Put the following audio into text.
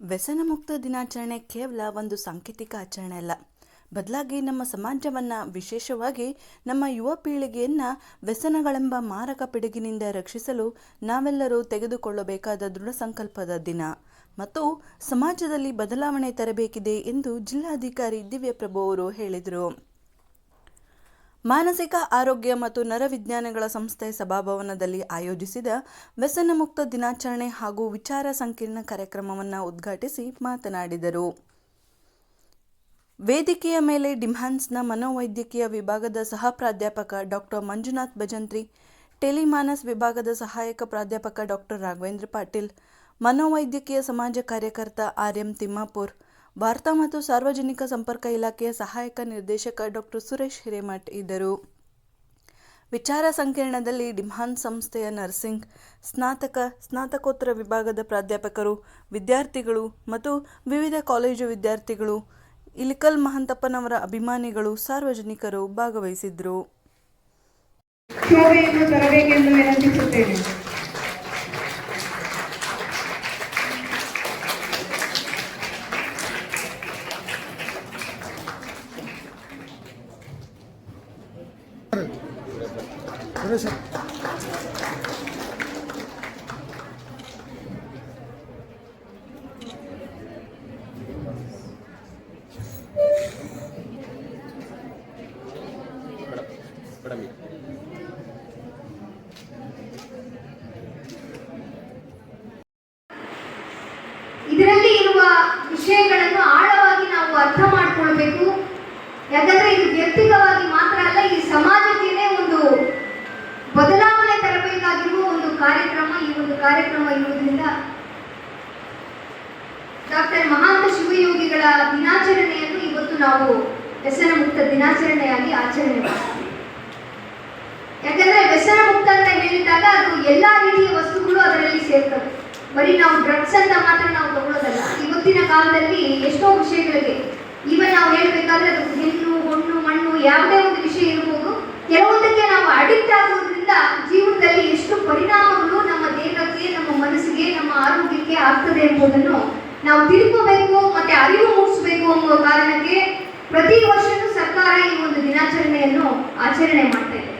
ವ್ಯಸನ ಮುಕ್ತ ದಿನಾಚರಣೆ ಕೇವಲ ಒಂದು ಸಾಂಕೇತಿಕ ಆಚರಣೆ ಅಲ್ಲ. ಬದಲಾಗಿ ನಮ್ಮ ಸಮಾಜವನ್ನು, ವಿಶೇಷವಾಗಿ ನಮ್ಮ ಯುವ ಪೀಳಿಗೆಯನ್ನು ವ್ಯಸನಗಳೆಂಬ ಮಾರಕ ಪಿಡುಗಿನಿಂದ ರಕ್ಷಿಸಲು ನಾವೆಲ್ಲರೂ ತೆಗೆದುಕೊಳ್ಳಬೇಕಾದ ದೃಢ ಸಂಕಲ್ಪದ ದಿನ. ಮತ್ತು ಸಮಾಜದಲ್ಲಿ ಬದಲಾವಣೆ ತರಬೇಕಿದೆ ಎಂದು ಜಿಲ್ಲಾಧಿಕಾರಿ ದಿವ್ಯಪ್ರಭು ಅವರು ಹೇಳಿದರು. ಮಾನಸಿಕ ಆರೋಗ್ಯ ಮತ್ತು ನರವಿಜ್ಞಾನಗಳ ಸಂಸ್ಥೆ ಸಭಾಭವನದಲ್ಲಿ ಆಯೋಜಿಸಿದ ವ್ಯಸನ ಮುಕ್ತ ದಿನಾಚರಣೆ ಹಾಗೂ ವಿಚಾರ ಸಂಕಿರಣ ಕಾರ್ಯಕ್ರಮವನ್ನು ಉದ್ಘಾಟಿಸಿ ಮಾತನಾಡಿದರು. ವೇದಿಕೆಯ ಮೇಲೆ ಡಿಮ್ಹಾನ್ಸ್ನ ಮನೋವೈದ್ಯಕೀಯ ವಿಭಾಗದ ಸಹ ಪ್ರಾಧ್ಯಾಪಕ ಡಾಕ್ಟರ್ ಮಂಜುನಾಥ್ ಭಜಂತ್ರಿ, ಟೆಲಿಮಾನಸ್ ವಿಭಾಗದ ಸಹಾಯಕ ಪ್ರಾಧ್ಯಾಪಕ ಡಾಕ್ಟರ್ ರಾಘವೇಂದ್ರ ಪಾಟೀಲ್, ಮನೋವೈದ್ಯಕೀಯ ಸಮಾಜ ಕಾರ್ಯಕರ್ತ ಆರ್ ಎಂ ತಿಮ್ಮಾಪುರ್ ವಾರ್ತಾ ಮತ್ತು ಸಾರ್ವಜನಿಕ ಸಂಪರ್ಕ ಇಲಾಖೆಯ ಸಹಾಯಕ ನಿರ್ದೇಶಕ ಡಾಕ್ಟರ್ ಸುರೇಶ್ ಹಿರೇಮಠ್ ಇದ್ದರು. ವಿಚಾರ ಸಂಕಿರಣದಲ್ಲಿ ಡಿಮ್ಹಾನ್ ಸಂಸ್ಥೆಯ ನರ್ಸಿಂಗ್, ಸ್ನಾತಕ, ಸ್ನಾತಕೋತ್ತರ ವಿಭಾಗದ ಪ್ರಾಧ್ಯಾಪಕರು, ವಿದ್ಯಾರ್ಥಿಗಳು ಮತ್ತು ವಿವಿಧ ಕಾಲೇಜು ವಿದ್ಯಾರ್ಥಿಗಳು, ಇಲಿಕಲ್ ಮಹಂತಪ್ಪನವರ ಅಭಿಮಾನಿಗಳು ಸಾರ್ವಜನಿಕರು ಭಾಗವಹಿಸಿದ್ರು. ಇದರಲ್ಲಿ ಇರುವ ವಿಷಯಗಳನ್ನು ಆಳವಾಗಿ ನಾವು ಅರ್ಥ ಮಾಡ್ಕೊಳ್ಬೇಕು. ಯಾಕಂದ್ರೆ ಇದು ವ್ಯಕ್ತಿಗವಾಗಿ ಕಾರ್ಯಕ್ರಮ ಇರುವುದರಿಂದ ಡಾಕ್ಟರ್ ಮಹಾಂತ ಶಿವಯೋಗಿಗಳ ದಿನಾಚರಣೆಯನ್ನು ಇವತ್ತು ನಾವು ವ್ಯಸನ ಮುಕ್ತ ದಿನಾಚರಣೆಯಾಗಿ ಆಚರಣೆ ಮಾಡ್ತೀವಿ ಯಾಕಂದ್ರೆ ವ್ಯಸನ ಮುಕ್ತ ಅಂತ ಹೇಳಿದಾಗ ಅದು ಎಲ್ಲಾ ರೀತಿಯ ವಸ್ತುಗಳು ಅದರಲ್ಲಿ ಸೇರ್ತವೆ. ಬರೀ ನಾವು ಡ್ರಗ್ಸ್ ಅಂತ ಮಾತ್ರ ನಾವು ತಗೊಳ್ಳೋದಲ್ಲ ಇವತ್ತಿನ ಕಾಲದಲ್ಲಿ ಎಷ್ಟೋ ವಿಷಯಗಳಿಗೆ ಈವನ್ ನಾವು ಹೇಳ್ಬೇಕಾದ್ರೆ ಅದು ಹೆಣ್ಣು ಹೊಣ್ಣು ಮಣ್ಣು ಯಾವುದೇ ಒಂದು ವಿಷಯ ಇರಬಹುದು ಕೆಲವೊಂದಕ್ಕೆ ನಾವು ಅಡಿಕ್ಟ್ ಆಗೋದ್ರಿಂದ ಜೀವನದಲ್ಲಿ ಎಷ್ಟು ಪರಿಣಾಮಗಳು ನಮ್ಮ ದೇಹಕ್ಕೆ ನಮ್ಮ ಮನಸ್ಸಿಗೆ ನಮ್ಮ ಆರೋಗ್ಯಕ್ಕೆ ಆಗ್ತದೆ ಎಂಬುದನ್ನು ನಾವು ತಿಳ್ಕೋಬೇಕು ಮತ್ತೆ ಅರಿವು ಮೂಡಿಸಬೇಕು ಅನ್ನುವ ಕಾರಣಕ್ಕೆ ಪ್ರತಿ ವರ್ಷವೂ ಸರ್ಕಾರ ಈ ಒಂದು ದಿನಾಚರಣೆಯನ್ನು ಆಚರಣೆ ಮಾಡ್ತಾ ಇದೆ.